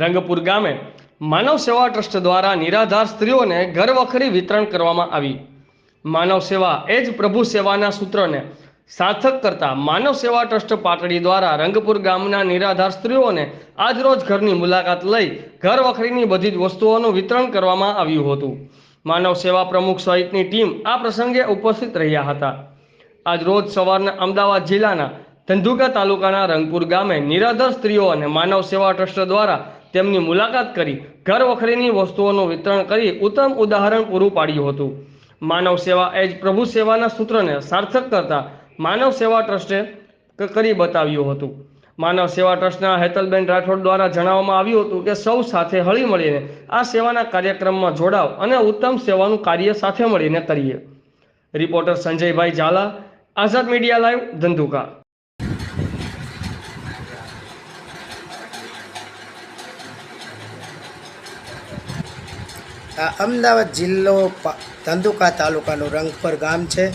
રંગપુર ગામે માનવ સેવા ટ્રસ્ટ દ્વારા નિરાધાર સ્ત્રીઓને ઘરવખરી વિતરણ કરવામાં આવી. માનવ સેવા એ જ પ્રભુ સેવાના સૂત્રને સાર્થક કરતા માનવ સેવા ટ્રસ્ટ પાટડી દ્વારા રંગપુર ગામના નિરાધાર સ્ત્રીઓને આજરોજ ઘરની મુલાકાત લઈ ઘર વખરીની બધી જ વસ્તુઓનું વિતરણ કરવામાં આવ્યું હતું. માનવ સેવા પ્રમુખ સહિતની ટીમ આ પ્રસંગે ઉપસ્થિત રહ્યા હતા. આજ રોજ સવારના અમદાવાદ જિલ્લાના ધંધુકા તાલુકાના રંગપુર ગામે નિરાધાર સ્ત્રીઓ અને માનવ સેવા ટ્રસ્ટ દ્વારા તેમની મુલાકાત કરી, ઘર વખરીની વસ્તુઓનું વિતરણ કરી ઉત્તમ ઉદાહરણ પૂરું પાડ્યું હતું. માનવ સેવા એ જ પ્રભુ સેવાના સૂત્રને સાર્થક કરતા માનવ સેવા ટ્રસ્ટે કરી બતાવ્યું હતું. માનવ સેવા ટ્રસ્ટના હેતલબેન રાઠોડ દ્વારા જણાવવામાં આવ્યું હતું કે સૌ સાથે હળી મળીને આ સેવાના કાર્યક્રમમાં જોડાવ અને ઉત્તમ સેવાનું કાર્ય સાથે મળીને કરીએ. Reporter Sanjaybhai Jhala, Azad media live Dhandhuka. આ અમદાવાદ જિલ્લો ધંધુકા તાલુકાનું રંગપર ગામ છે.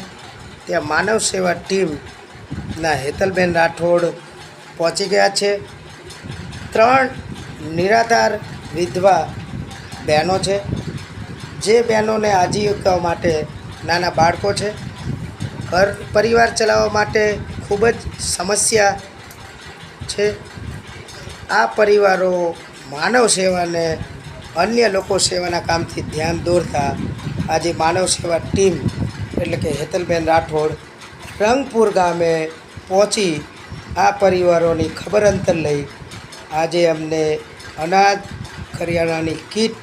ત્યાં માનવ સેવા ટીમના હેતલબેન રાઠોડ પહોંચી ગયા છે. ત્રણ નિરાધાર વિધવા બહેનો છે. જે બહેનોને આજીવિકા માટે નાના બાળકો છે. ઘર પરિવાર ચલાવવા માટે ખૂબ જ સમસ્યા છે. આ પરિવારો માનવ સેવાને અન્ય લોકો સેવાના કામથી ધ્યાન દોરતા આજે માનવ સેવા ટીમ એટલે કે હેતલબેન રાઠોડ રંગપુર ગામે પહોંચી આ પરિવારોની ખબર અંતર લઈ આજે અમને અનાજ કરિયાણાની કીટ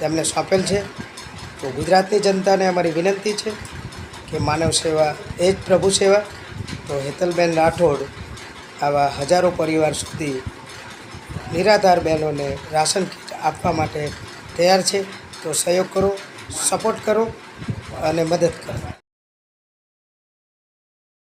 તેમને સોંપેલ છે. તો ગુજરાતની જનતાને અમારી વિનંતી છે કે માનવ સેવા એ જ પ્રભુ સેવા. તો હેતલબેન રાઠોડ આવા હજારો પરિવાર સુધી નિરાધાર બહેનોને રાશન કીટ આપવા માટે તૈયાર છે. તો સહયોગ કરો સપોર્ટ કરો અને મદદ કરો.